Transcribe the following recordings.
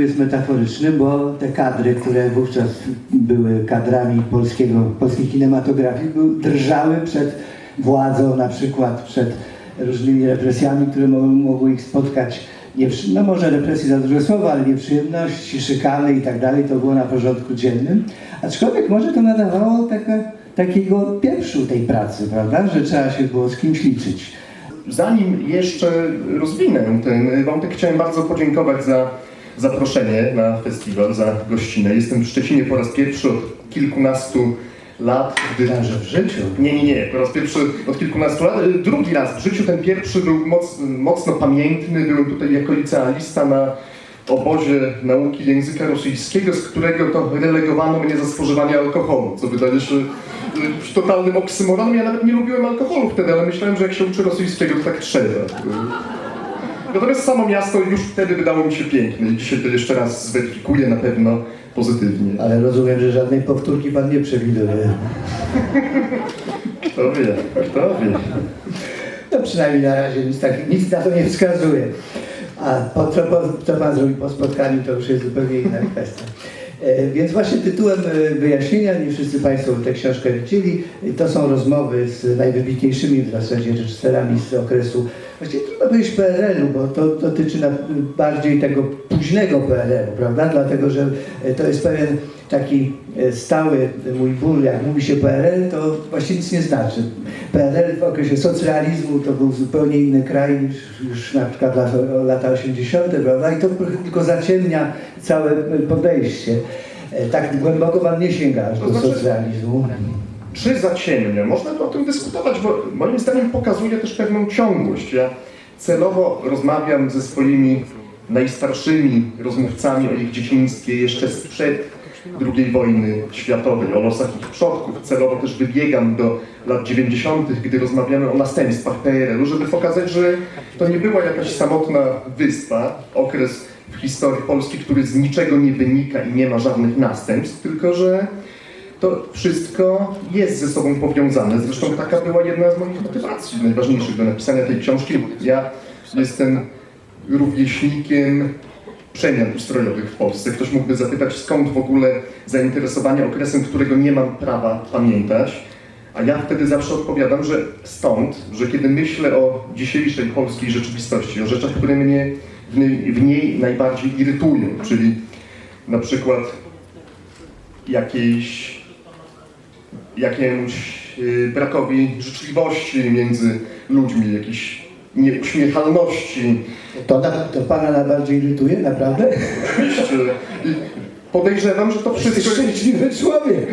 jest metaforyczny, bo te kadry, które wówczas były kadrami polskiego, polskiej kinematografii, drżały przed władzą, na przykład przed różnymi represjami, które mo- mogły ich spotkać. No może represji za duże słowo, ale nieprzyjemności, szykany i tak dalej, to było na porządku dziennym. Aczkolwiek może to nadawało taka, takiego pieprzu tej pracy, prawda, że trzeba się było z kimś liczyć. Zanim jeszcze rozwinę ten wątek, chciałem bardzo podziękować za zaproszenie na festiwal, za gościnę. Jestem w Szczecinie po raz pierwszy od kilkunastu lat, gdy... Także w życiu. Nie, nie, nie, po raz pierwszy od kilkunastu lat. Y, Drugi raz w życiu, ten pierwszy był moc, mocno pamiętny. Byłem tutaj jako licealista na obozie nauki języka rosyjskiego, z którego to relegowano mnie za spożywanie alkoholu, co wydaje się y, totalnym oksymoronem. Ja nawet nie lubiłem alkoholu wtedy, ale myślałem, że jak się uczy rosyjskiego, to tak trzeba. Natomiast samo miasto już wtedy wydało mi się piękne i dzisiaj to jeszcze raz zweryfikuję na pewno pozytywnie. Ale rozumiem, że żadnej powtórki pan nie przewiduje. Kto wie, kto wie. No przynajmniej na razie nic, tak, nic na to nie wskazuje. A po, co, co pan zrobi po spotkaniu, to już jest zupełnie inna kwestia. E, Więc właśnie tytułem e, wyjaśnienia, nie wszyscy Państwo tę książkę widzieli, to są rozmowy z najwybitniejszymi w zasadzie reżyserami z okresu, właściwie trudno powiedzieć PRL-u, bo to dotyczy bardziej tego późnego PRL-u, prawda? Dlatego, że e, to jest pewien taki e, stały mój ból, jak mówi się PRL, to właściwie nic nie znaczy. PRL w okresie socjalizmu to był zupełnie inny kraj niż już na przykład lata, lata 80., prawda? I to tylko zaciemnia całe podejście. E, Tak głęboko pan nie sięga aż do znaczy- socjalizmu. Czy zaciemnia? Można by o tym dyskutować, bo moim zdaniem pokazuje też pewną ciągłość. Ja celowo rozmawiam ze swoimi najstarszymi rozmówcami o ich dzieciństwie jeszcze sprzed II wojny światowej, o losach ich przodków. Celowo też wybiegam do lat 90., gdy rozmawiamy o następstwach PRL-u, żeby pokazać, że to nie była jakaś samotna wyspa, okres w historii Polski, który z niczego nie wynika i nie ma żadnych następstw, tylko że to wszystko jest ze sobą powiązane. Zresztą taka była jedna z moich motywacji najważniejszych do napisania tej książki. Ja jestem rówieśnikiem przemian ustrojowych w Polsce. Ktoś mógłby zapytać, skąd w ogóle zainteresowanie okresem, którego nie mam prawa pamiętać. A ja wtedy zawsze odpowiadam, że stąd, że kiedy myślę o dzisiejszej polskiej rzeczywistości, o rzeczach, które mnie w niej, najbardziej irytują, czyli na przykład jakiejś, jakiemuś y, brakowi życzliwości między ludźmi, jakiejś nieuśmiechalności. To, na, to pana najbardziej irytuje, naprawdę? Oczywiście. I podejrzewam, że to wszystko jest szczęśliwy człowiek.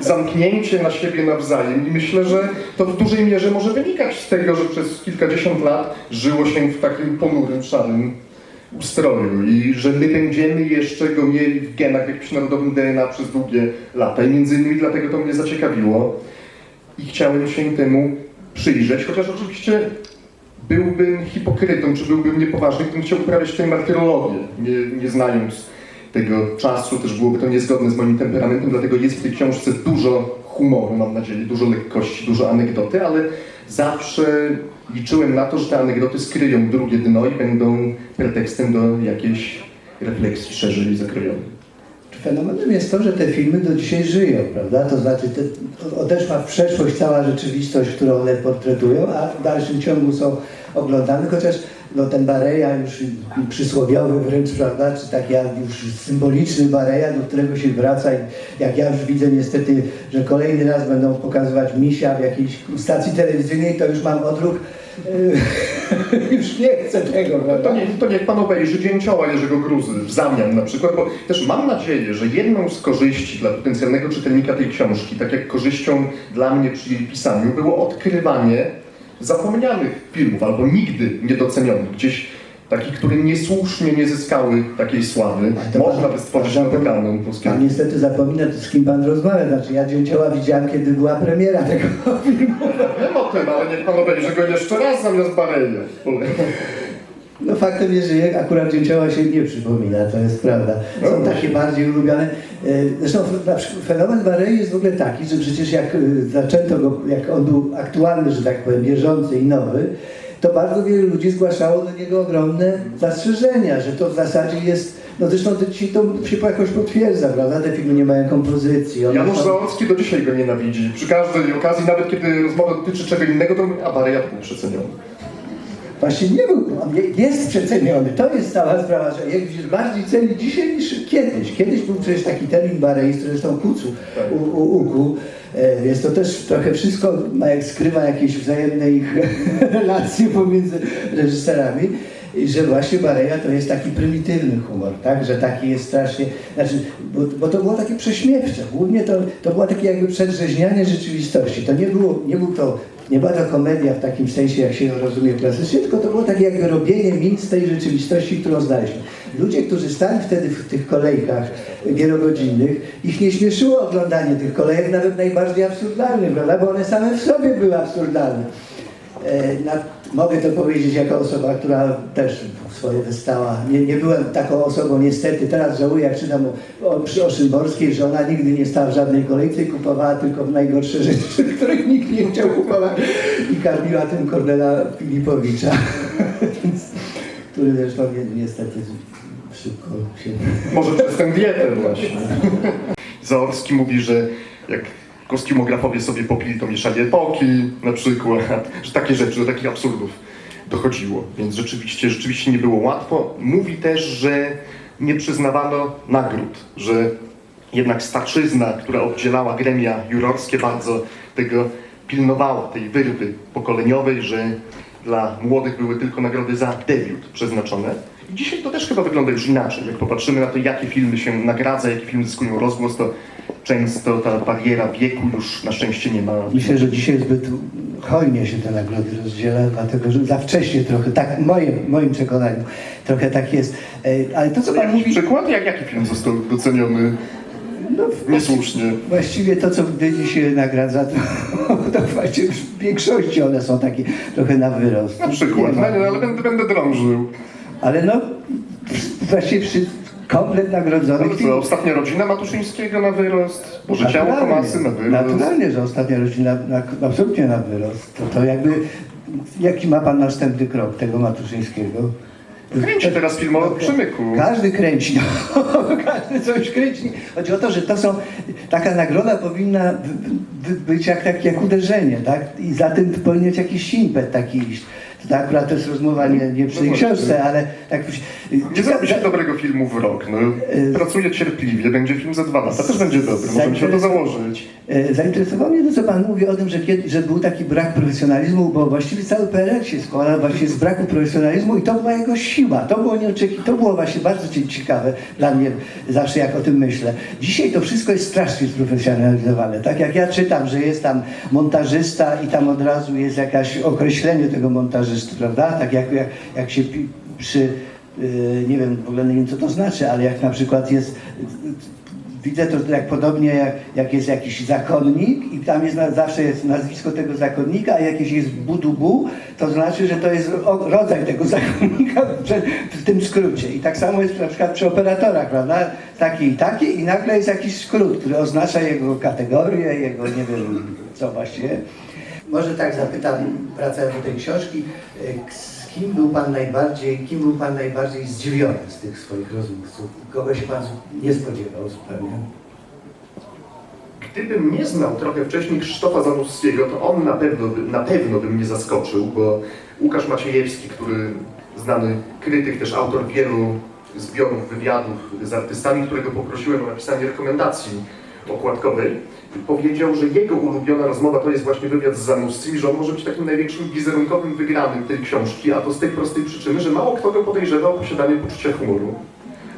zamknięcie na siebie nawzajem i myślę, że to w dużej mierze może wynikać z tego, że przez kilkadziesiąt lat żyło się w takim ponurym, szarym ustroju i że my będziemy jeszcze go mieli w genach, jakimś narodowym DNA przez długie lata. I między innymi dlatego to mnie zaciekawiło. I chciałem się temu przyjrzeć, chociaż oczywiście byłbym hipokrytą, czy byłbym niepoważny, gdybym chciał uprawiać tutaj martyrologię, nie, nie znając tego czasu, też byłoby to niezgodne z moim temperamentem, dlatego jest w tej książce dużo humoru, mam nadzieję, dużo lekkości, dużo anegdoty, ale zawsze liczyłem na to, że te anegdoty skryją drugie dno i będą pretekstem do jakiejś refleksji szerzej zakrojonej. Fenomenem jest to, że te filmy do dzisiaj żyją, prawda? To znaczy te, odeszła w przeszłość cała rzeczywistość, którą one portretują, a w dalszym ciągu są oglądane, chociaż no, ten Bareja już przysłowiowy wręcz, prawda, czy taki już symboliczny Bareja, do którego się wraca i jak ja już widzę niestety, że kolejny raz będą pokazywać misia w jakiejś stacji telewizyjnej, to już mam odruch, już nie chcę tego, prawda? To, nie, to niech pan obejrzy Dzięcioła Jerzego Gruzy w zamian na przykład, bo też mam nadzieję, że jedną z korzyści dla potencjalnego czytelnika tej książki, tak jak korzyścią dla mnie przy jej pisaniu, było odkrywanie zapomnianych filmów albo nigdy niedocenionych, gdzieś takich, które niesłusznie nie zyskały takiej sławy. Można by stworzyć kanon polskiego. Pan niestety zapomina, z kim pan rozmawia. Znaczy ja Dzięcioła widziałem, kiedy była premiera tego filmu. Wiem o tym, ale niech pan obejrzy go jeszcze raz zamiast Bareja. No faktem jest, że jak akurat Dzięcioła się nie przypomina, to jest prawda. Są takie bardziej ulubione. E, Zresztą na przykład fenomen Barei jest w ogóle taki, że przecież jak e, zaczęto go, jak on był aktualny, że tak powiem, bieżący i nowy, to bardzo wielu ludzi zgłaszało do niego ogromne zastrzeżenia, że to w zasadzie jest No zresztą to, ci- to się jakoś potwierdza, prawda? Te filmy nie mają kompozycji. one Janusz są- Zaorski do dzisiaj go nienawidzi. Przy każdej okazji, nawet kiedy rozmowa dotyczy czego innego, to mówi, a wariat był przeceniony. Właśnie nie był, on je- jest przeceniony. To jest cała sprawa, że jak widzisz, bardziej ceni dzisiaj niż kiedyś. Kiedyś był przecież taki termin bareistry, zresztą Kucu Tak. u, u, uku. E, Więc to też trochę wszystko jak skrywa jakieś wzajemne ich relacje pomiędzy reżyserami. Że właśnie Bareja to jest taki prymitywny humor, tak? Że taki jest strasznie, znaczy, bo, bo to było takie prześmiewcze. Głównie to, to było takie jakby przedrzeźnianie rzeczywistości. To nie było, nie był to, nie była to komedia w takim sensie, jak się ją rozumie klasycznie, tylko to było takie jakby robienie min z tej rzeczywistości, którą znaliśmy. Ludzie, którzy stali wtedy w tych kolejkach wielogodzinnych, ich nie śmieszyło oglądanie tych kolejek, nawet najbardziej absurdalnych, prawda? Bo one same w sobie były absurdalne. E, Na, mogę to powiedzieć jako osoba, która też swoje wystała. Nie, nie byłem taką osobą niestety. Teraz żałuję, jak czytam o, o, przy Oszymborskiej, że ona nigdy nie stała w żadnej kolejce kupowała tylko w najgorsze rzeczy, których nikt nie chciał kupować i karmiła tym Kornela Filipowicza, który zresztą ni- niestety szybko się... Może przez tę dietę właśnie. Zaorski mówi, że jak kostiumografowie sobie popili, to mieszali epoki na przykład, że takie rzeczy, do takich absurdów dochodziło. Więc rzeczywiście, rzeczywiście nie było łatwo. Mówi też, że nie przyznawano nagród, że jednak starczyzna, która oddzielała gremia jurorskie, bardzo tego pilnowała, tej wyrwy pokoleniowej, że dla młodych były tylko nagrody za debiut przeznaczone. I dzisiaj to też chyba wygląda już inaczej. Jak popatrzymy na to, jakie filmy się nagradza, jakie filmy zyskują rozgłos, to często ta bariera wieku już na szczęście nie ma. Myślę, że dzisiaj zbyt hojnie się te nagrody rozdziela, dlatego że za wcześnie trochę, tak w moim, moim przekonaniu, trochę tak jest. E, Ale to, co Pan mówi, przykład? Jak, jaki film został doceniony no, niesłusznie? właściwie to, co gdy się nagradza, to, to właściwie w większości one są takie trochę na wyrost. Na przykład, no, nie, ale będę, będę drążył. Ale no, właściwie przy komplet nagrodzonych co, ostatnia rodzina Matuszyńskiego na wyrost, Boże Ciało. Komasy na wyrost. Naturalnie, że ostatnia rodzina na, absolutnie na wyrost. To, to jakby, jaki ma Pan następny krok tego Matuszyńskiego? Kręci teraz film o Przemyku. Każdy kręci, no. każdy coś kręci. Chodzi o to, że to są, taka nagroda powinna być jak, jak, jak uderzenie, tak? I za tym powinien być jakiś impet taki iść. To akurat to jest rozmowa nie, nie przy tej No książce, ale tak... Nie zrobi się dobrego filmu w rok. No. Pracuję cierpliwie, będzie film za dwa lata, też będzie dobry, możemy się o to założyć. E, Zainteresowało mnie to, co Pan mówi o tym, że, kiedy, że był taki brak profesjonalizmu, bo właściwie cały PRL się składał właśnie z braku profesjonalizmu i to była jego siła. To było nieoczeki, to było właśnie bardzo cie- ciekawe dla mnie zawsze, jak o tym myślę. Dzisiaj to wszystko jest strasznie sprofesjonalizowane. Tak jak ja czytam, że jest tam montażysta i tam od razu jest jakieś określenie tego montażysty, prawda? Tak jak, jak, jak się przy, yy, nie wiem, w ogóle nie wiem, co to znaczy, ale jak na przykład jest Widzę to jak podobnie jak, jest jakiś zakonnik i tam jest zawsze jest nazwisko tego zakonnika, a jakieś jest budubu, to znaczy, że to jest rodzaj tego zakonnika w, tym skrócie. I tak samo jest na przykład przy operatorach, prawda? Taki i taki i nagle jest jakiś skrót, który oznacza jego kategorię, jego nie wiem co właściwie. Może tak zapytam, wracając do tej książki, e, kim był Pan najbardziej, kim był Pan najbardziej zdziwiony z tych swoich rozmówców? Kogo się Pan nie spodziewał zupełnie? Gdybym nie znał trochę wcześniej Krzysztofa Zanuskiego, to on na pewno, na pewno by mnie zaskoczył, bo Łukasz Maciejewski, który znany krytyk, też autor wielu zbiorów wywiadów z artystami, którego poprosiłem o napisanie rekomendacji okładkowej, powiedział, że jego ulubiona rozmowa to jest właśnie wywiad z Zanussim, że on może być takim największym wizerunkowym wygranym tej książki, a to z tej prostej przyczyny, że mało kto go podejrzewał o posiadanie poczucia humoru,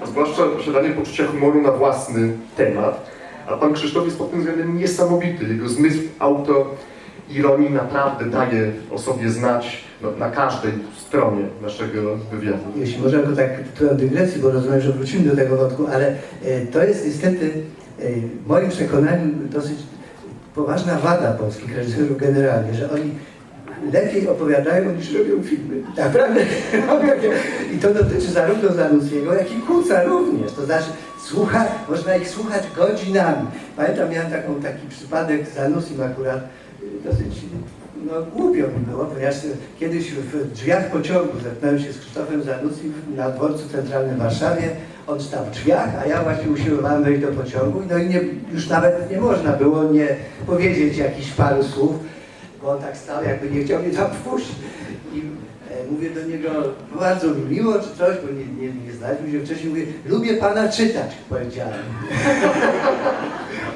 a zwłaszcza posiadanie poczucia humoru na własny temat. A pan Krzysztof jest pod tym względem niesamowity. Jego zmysł autoironii naprawdę daje o sobie znać no, na każdej stronie naszego wywiadu. Jeśli można go tak trochę dygresji, bo rozumiem, że wrócimy do tego wątku, ale e, to jest niestety w moim przekonaniu dosyć poważna wada polskich reżyserów generalnie, że oni lepiej opowiadają niż robią filmy. Naprawdę. I to dotyczy zarówno Zanussiego, jak i Kuca również. To znaczy słucha, można ich słuchać godzinami. Pamiętam, miałem taką, taki przypadek z Zanussim akurat y, dosyć no, głupio mi było, ponieważ kiedyś w drzwiach pociągu zetknąłem się z Krzysztofem Zanussim na dworcu centralnym w Warszawie. On stał w drzwiach, a ja właśnie usiłowałem wejść do pociągu, no i nie, już nawet nie można było nie powiedzieć jakichś paru słów, bo on tak stał, jakby nie chciał mnie tam wpuścić. I e, mówię do niego, bardzo mi miło czy coś, bo nie, nie, nie znaliśmy się wcześniej, mówię, lubię pana czytać, powiedziałem.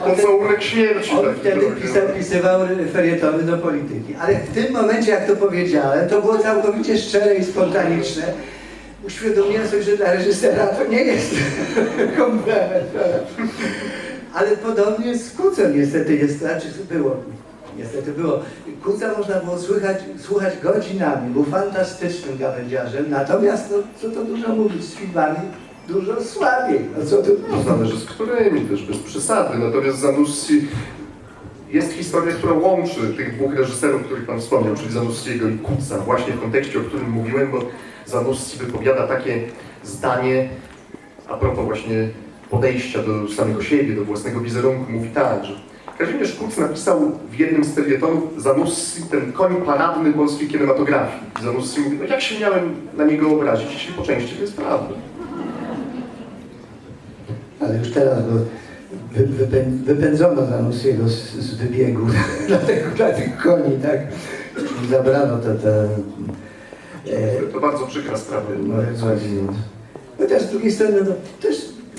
Pocałunek śmierci. On taki wtedy pisał, pisywał felietony do polityki. Ale w tym momencie, jak to powiedziałem, to było całkowicie szczere i spontaniczne. Uświadomiłem sobie, że dla reżysera to nie jest komplement. Ale podobnie z Kucem niestety jest, znaczy było, niestety było. Kuca można było słychać, słuchać godzinami, był fantastycznym gawędziarzem, natomiast, no, co to dużo mówić, z filmami dużo słabiej. No, co tu No, zależy z którymi też, bez przesady. Natomiast Zanussi jest historia, która łączy tych dwóch reżyserów, których Pan wspomniał, czyli Zanussiego i Kuca, właśnie w kontekście, o którym mówiłem, bo Zanussi wypowiada takie zdanie a propos właśnie podejścia do samego siebie, do własnego wizerunku. Mówi tak, że Kazimierz Kuc napisał w jednym z felietonów Zanussi ten koń paradny polskiej kinematografii. Zanussi mówi, no jak się miałem na niego obrazić, jeśli po części to jest prawda. Ale już teraz go wy, wypę, wypędzono Zanussiego z, z wybiegu dla, tego, dla tych koni, tak? Zabrano to, to e, To bardzo przykra sprawa. no. Chociaż z drugiej strony, no, też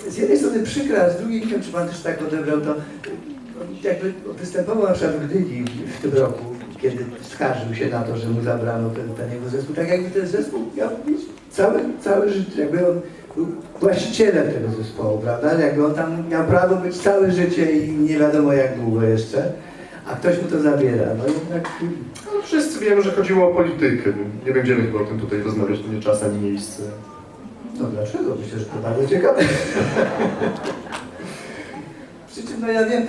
z jednej strony przykra, a z drugiej nie wiem, czy Pan też tak odebrał to, on jakby występował na przykład w Gdyni w tym roku, kiedy skarżył się na to, że mu zabrano ten, ten jego zespół, tak jakby ten zespół miał mieć całe, całe życie, jakby on był właścicielem tego zespołu, prawda? Jakby on tam miał prawo być całe życie i nie wiadomo jak długo jeszcze, a ktoś mu to zabiera. No jednak No, wszyscy wiemy, że chodziło o politykę. Nie będziemy chyba o tym tutaj rozmawiać, to nie czas ani miejsce. No dlaczego? Myślę, że to bardzo ciekawe. Przy czym, no ja wiem,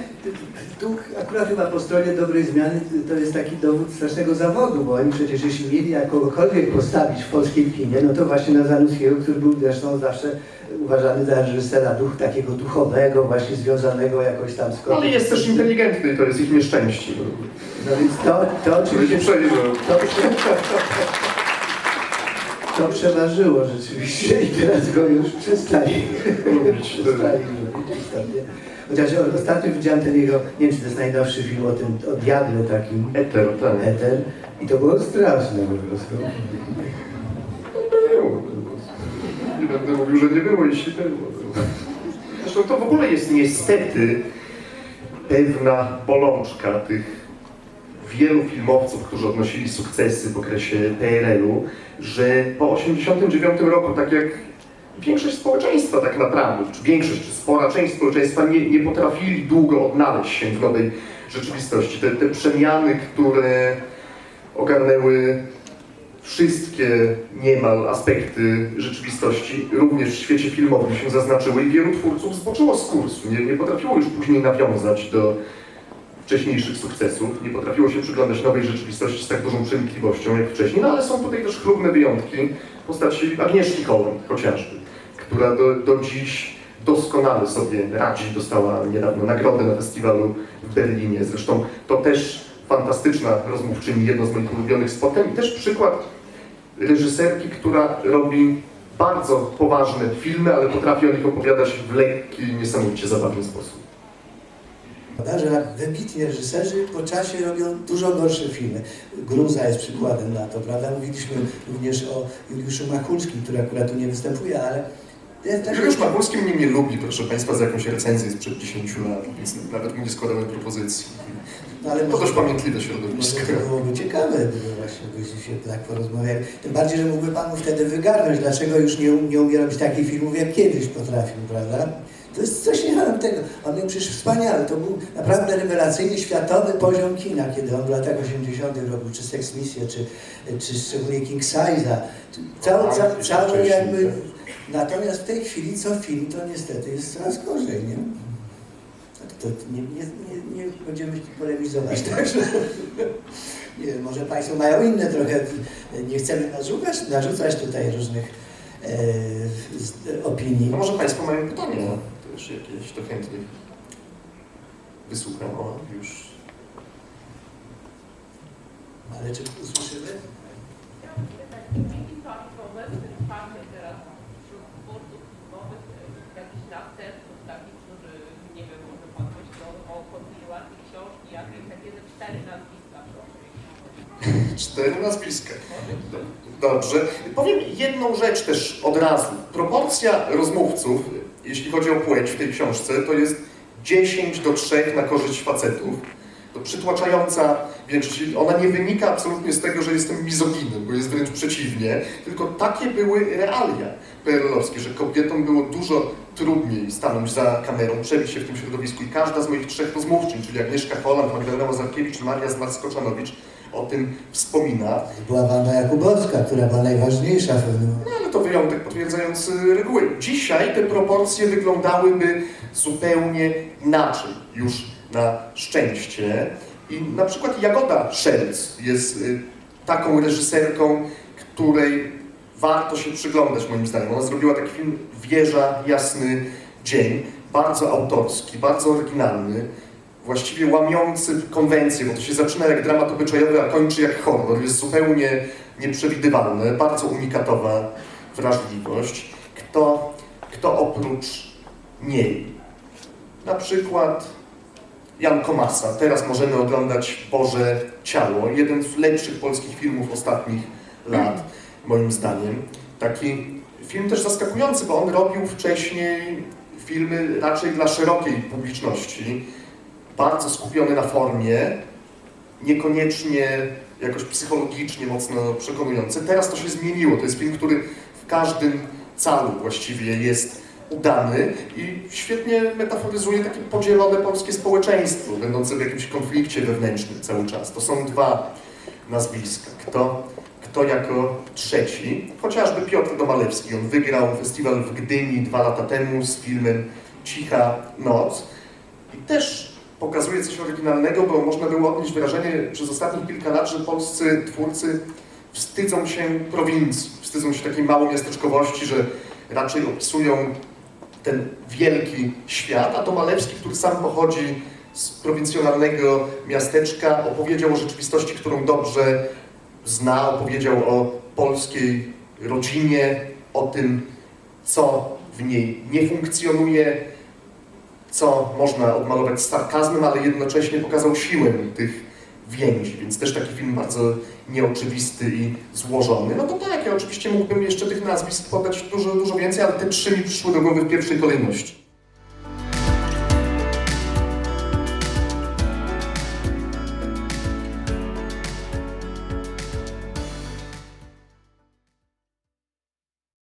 tu akurat chyba po stronie dobrej zmiany to jest taki dowód strasznego zawodu, bo oni przecież jeśli mieli jak kogokolwiek postawić w polskim kinie, no to właśnie na Zanuskiego, który był zresztą zawsze uważany za reżysera duch, takiego duchowego, właśnie związanego jakoś tam z No, ale jest też inteligentny to jest ich nieszczęście. No więc to, to oczywiście... To, prze- to przeważyło rzeczywiście i teraz go już przestali przestali lubić istotnie. Chociaż ostatnio widziałem ten jego, nie wiem czy to jest najnowszy film o tym, o diable takim, Eter, tak. Eter, i to było straszne po prostu. Było. Nie będę mówił, że nie było, jeśli było. Zresztą to w ogóle jest niestety pewna bolączka tych wielu filmowców, którzy odnosili sukcesy w okresie PRL-u, że po 1989 roku, tak jak większość społeczeństwa tak naprawdę, czy większość, czy spora część społeczeństwa nie, nie potrafili długo odnaleźć się w nowej rzeczywistości. Te, te przemiany, które ogarnęły wszystkie niemal aspekty rzeczywistości, również w świecie filmowym się zaznaczyły i wielu twórców zboczyło z kursu. Nie, nie potrafiło już później nawiązać do wcześniejszych sukcesów, nie potrafiło się przyglądać nowej rzeczywistości z tak dużą przenikliwością jak wcześniej, no ale są tutaj też chlubne wyjątki w postaci Agnieszki Holland chociażby, która do, do dziś doskonale sobie radzi, dostała niedawno nagrodę na festiwalu w Berlinie. Zresztą to też fantastyczna rozmówczyni, jedno z moich ulubionych spotkań i też przykład reżyserki, która robi bardzo poważne filmy, ale potrafi o nich opowiadać w lekki, niesamowicie zabawny sposób. Prawda, że wybitni reżyserzy po czasie robią dużo gorsze filmy. Gruza jest przykładem na to, prawda? Mówiliśmy również o Juliuszu Machulskim, który akurat tu nie występuje, ale też... Juliusz Machulski mnie nie lubi, proszę Państwa, za jakąś recenzję sprzed 10 lat, więc nawet mu nie składałem propozycji. No, ale To może- dość pamiętliwe Może środowisko. to byłoby ciekawe, gdyby właśnie byśmy się tak porozmawiali. Tym bardziej, że mógłby Panu wtedy wygarnąć, dlaczego już nie, nie umie robić takich filmów, jak kiedyś potrafił, prawda? To jest coś niesamowitego. On miał przecież wspaniały, to był naprawdę rewelacyjny, światowy poziom kina, kiedy on w latach 80. robił czy Sex Misję, czy, czy szczególnie King Size'a. Tak, ca, całą wcześniej, jakby... tak. Natomiast w tej chwili co film, to niestety jest coraz gorzej, nie? Tak, to nie, nie, nie, nie będziemy polemizować, także... Nie wiem, może Państwo mają inne trochę, nie chcemy narzucać, narzucać tutaj różnych e, z, opinii. No może Państwo mają pytania też jakieś, to chętnie wysłucham, o, już. Ale czy słyszymy? Dzięki Pani Profesor, Pan teraz wśród twórców filmowych jakiś następców którzy, nie wiem, może Pan myśli o kontynuacji książki, jakieś takie ze cztery nazwiska. Cztery nazwiska. Dobrze. Powiem jedną rzecz też od razu. Proporcja rozmówców jeśli chodzi o płeć w tej książce, to jest 10 do 3 na korzyść facetów. To przytłaczająca większość. Ona nie wynika absolutnie z tego, że jestem mizoginem, bo jest wręcz przeciwnie, tylko takie były realia PRL-owskie, że kobietom było dużo trudniej stanąć za kamerą, przebić się w tym środowisku i każda z moich trzech rozmówczyń, czyli Agnieszka Holland, Magdalena Mazarkiewicz Maria Zmarskoczanowicz o tym wspomina. Była Wanda Jakubowska, która była najważniejsza w pewnym No ale to wyjątek potwierdzający reguły. Dzisiaj te proporcje wyglądałyby zupełnie inaczej, już na szczęście. I na przykład Jagoda Szelc jest y, taką reżyserką, której warto się przyglądać moim zdaniem. Ona zrobiła taki film Wieża, Jasny Dzień, bardzo autorski, bardzo oryginalny, właściwie łamiący konwencję, bo to się zaczyna jak dramat obyczajowy, a kończy jak horror. Jest zupełnie nieprzewidywalne, bardzo unikatowa wrażliwość. Kto, kto oprócz niej? Na przykład Jan Komasa. Teraz możemy oglądać Boże Ciało. Jeden z lepszych polskich filmów ostatnich lat, moim zdaniem. Taki film też zaskakujący, bo on robił wcześniej filmy raczej dla szerokiej publiczności. Bardzo skupiony na formie, niekoniecznie jakoś psychologicznie mocno przekonujący. Teraz to się zmieniło. To jest film, który w każdym calu właściwie jest udany i świetnie metaforyzuje takie podzielone polskie społeczeństwo, będące w jakimś konflikcie wewnętrznym cały czas. To są dwa nazwiska. Kto, kto jako trzeci? Chociażby Piotr Domalewski. On wygrał festiwal w Gdyni dwa lata temu z filmem Cicha Noc. I też pokazuje coś oryginalnego, bo można było odnieść wrażenie przez ostatnich kilka lat, że polscy twórcy wstydzą się prowincji, wstydzą się takiej małomiasteczkowości, że raczej opisują ten wielki świat, a to Malewski, który sam pochodzi z prowincjonalnego miasteczka, opowiedział o rzeczywistości, którą dobrze zna, opowiedział o polskiej rodzinie, o tym, co w niej nie funkcjonuje, co można odmalować z sarkazmem, ale jednocześnie pokazał siłę tych więzi, więc też taki film bardzo nieoczywisty i złożony. No to tak, ja oczywiście mógłbym jeszcze tych nazwisk podać dużo, dużo więcej, ale te trzy mi przyszły do głowy w pierwszej kolejności.